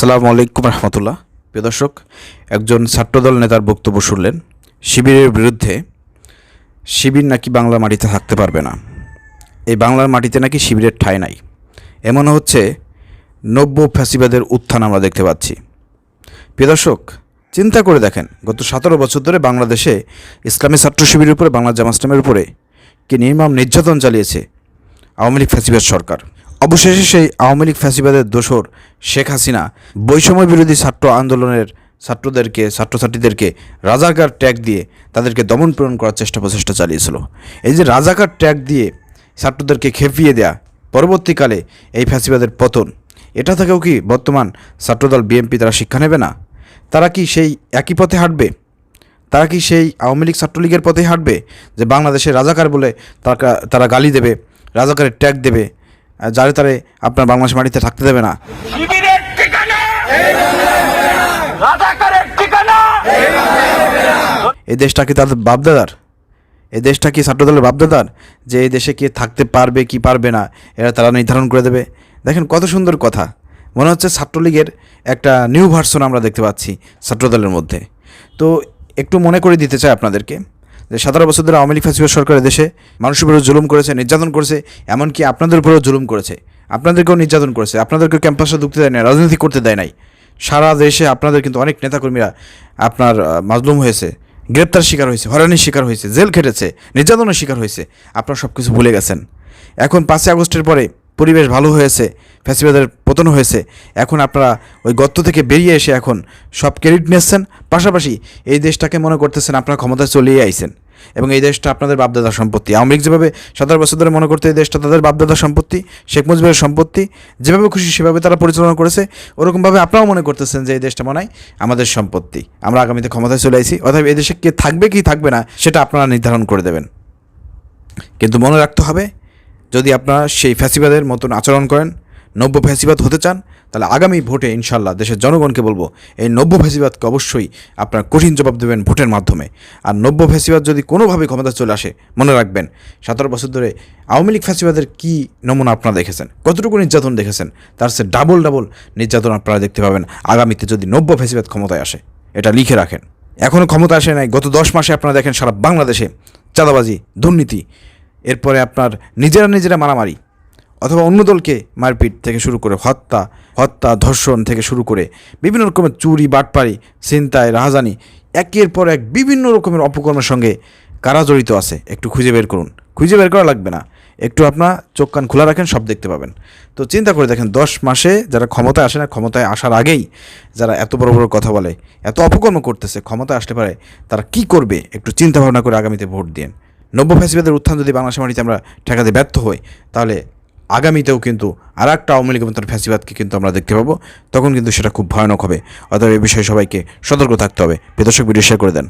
আসসালামু আলাইকুম রহমতুল্লাহ। প্রিয় দর্শক, একজন ছাত্রদল নেতার বক্তব্য শুনলেন। শিবিরের বিরুদ্ধে শিবির নাকি বাংলার মাটিতে থাকতে পারবে না। এই বাংলার মাটিতে নাকি শিবিরের ঠাঁই নাই। এমন হচ্ছে নব্য ফ্যাসিবাদের উত্থান আমরা দেখতে পাচ্ছি। প্রিয় দর্শক, চিন্তা করে দেখেন, গত সতেরো বছর ধরে বাংলাদেশে ইসলামী ছাত্র শিবিরের উপরে বাংলা জামাত ইসলামের উপরে কি নির্মম নির্যাতন চালিয়েছে আওয়ামী লীগ ফ্যাসিবাদ সরকার। অবশেষে সেই আওয়ামী লীগ ফ্যাসিবাদের দোসর শেখ হাসিনা বৈষম্য বিরোধী ছাত্র আন্দোলনের ছাত্রদেরকে, ছাত্রছাত্রীদেরকে রাজাকার ট্যাগ দিয়ে তাদেরকে দমন পূরণ করার চেষ্টা প্রচেষ্টা চালিয়েছিল। এই যে রাজাকার ট্যাগ দিয়ে ছাত্রদেরকে খেপিয়ে দেয়া পরবর্তীকালে এই ফ্যাসিবাদের পতন, এটা থেকেও কি বর্তমান ছাত্রদল বিএনপি তারা শিক্ষা নেবে না? তারা কি সেই একই পথে হাঁটবে? তারা কি সেই আওয়ামী লীগ ছাত্রলীগের পথেই হাঁটবে যে বাংলাদেশের রাজাকার বলে তারা তারা গালি দেবে, রাজাকারের ট্যাগ দেবে? যারে তারে আপনার বাংলাদেশ মাটিতে থাকতে দেবে না। এই দেশটা কি তাদের বাপদাদার? এই দেশটা কি ছাত্রদলের বাপদাদার? যে এই দেশে কে থাকতে পারবে কি পারবে না এরা তারা নির্ধারণ করে দেবে। দেখেন কত সুন্দর কথা। মনে হচ্ছে ছাত্রলীগের একটা নিউ ভার্সন আমরা দেখতে পাচ্ছি ছাত্রদলের মধ্যে। তো একটু মনে করে দিতে চাই আপনাদেরকে। যে সতেরো বছর ধরে আওয়ামী লীগ ফ্যাসিবাদ সরকারের দেশে মানুষের উপরে জুলুম করেছে, নির্যাতন করেছে, এমনকি আপনাদের উপরেও জুলুম করেছে। আপনাদেরকেও নির্যাতন করেছে আপনাদেরকেও ক্যাম্পাসে ঢুকতে দেয় না রাজনীতি করতে দেয় নাই। সারা দেশে আপনাদের কিন্তু অনেক নেতাকর্মীরা আপনার মাজলুম হয়েছে গ্রেপ্তার শিকার হয়েছে, হয়রানির শিকার হয়েছে, জেল খেটেছে, নির্যাতনের শিকার হয়েছে। আপনারা সব কিছু ভুলে গেছেন। এখন পাঁচই আগস্টের পরে পরিবেশ ভালো হয়েছে, ফ্যাসিবাদের পতন হয়েছে, এখন আপনারা ওই গর্ত থেকে বেরিয়ে এসে এখন সব ক্রেডিট নিচ্ছেন, পাশাপাশি এই দেশটাকে মনে করতেছেন আপনারা ক্ষমতায় চলিয়ে আইছেন। এবং এই দেশটা আপনাদের বাপদাদার সম্পত্তি। আওয়ামী লীগ যেভাবে সতেরো বছর ধরে মনে করতে এই দেশটা তাদের বাপদাদার সম্পত্তি, শেখ মুজিবের সম্পত্তি, যেভাবে খুশি সেভাবে তারা পরিচালনা করেছে, ওরকমভাবে আপনারাও মনে করতেছেন যে এই দেশটা মনে হয় আমাদের সম্পত্তি। আমরা আগামীতে ক্ষমতায় চলে আইছি অর্থাৎ এই দেশে কে থাকবে কি থাকবে না, সেটা আপনারা নির্ধারণ করে দেবেন। কিন্তু মনে রাখতে হবে যদি আপনারা সেই ফ্যাসিবাদের মতন আচরণ করেন, নব্য ফ্যাসিবাদ হতে চান, তাহলে আগামী ভোটে ইনশাল্লাহ দেশের জনগণকে বলব, এই নব্য ফ্যাসিবাদকে অবশ্যই আপনার কঠিন জবাব দেবেন ভোটের মাধ্যমে। আর নব্য ফ্যাসিবাদ যদি কোনোভাবে ক্ষমতা চলে আসে, মনে রাখবেন, সতেরো বছর ধরে আওয়ামী লীগ ফ্যাসিবাদের কী নমুনা আপনারা দেখেছেন, কতটুকু নির্যাতন দেখেছেন, তার সে ডাবল ডাবল নির্যাতন আপনারা দেখতে পাবেন আগামীতে যদি নব্য ফ্যাসিবাদ ক্ষমতায় আসে, এটা লিখে রাখেন। এখনও ক্ষমতা আসে নাই, গত দশ মাসে আপনারা দেখেন সারা বাংলাদেশে চাঁদাবাজি, দুর্নীতি এরপরে আপনার নিজেরা নিজেরা মারামারি অথবা অন্য দলকে মারপিট থেকে শুরু করে হত্যা হত্যা, ধর্ষণ থেকে শুরু করে বিভিন্ন রকমের চুরি, বাটপারি, ছিনতাই, রাহাজানি, একের পর এক বিভিন্ন রকমের অপকর্মের সঙ্গে কারা জড়িত আছে একটু খুঁজে বের করুন। খুঁজে বের করা লাগবে না। একটু আপনার চোখ কান খোলা রাখেন, সব দেখতে পাবেন। তো চিন্তা করে দেখেন, দশ মাসে যারা ক্ষমতায় আসে না, ক্ষমতায় আসার আগেই যারা এত বড় বড় কথা বলে, এত অপকর্ম করতেছে, ক্ষমতায় আসতে পারে, তারা কি করবে? একটু চিন্তা ভাবনা করে আগামীতে ভোট দিন নব্য ফ্যাসিবাদের উত্থান যদি বাংলাদেশের মাটিতে আমরা ঠেকাতে ব্যর্থ হই, তাহলে আগামীতেও কিন্তু আর একটা আওয়ামী লীগ এবং ফ্যাসিবাদকে কিন্তু আমরা দেখতে পাবো। তখন কিন্তু সেটা খুব ভয়ানক হবে। অতএব এ বিষয়ে সবাইকে সতর্ক থাকতে হবে। প্রদর্শক ভিডিও শেয়ার করে দেন।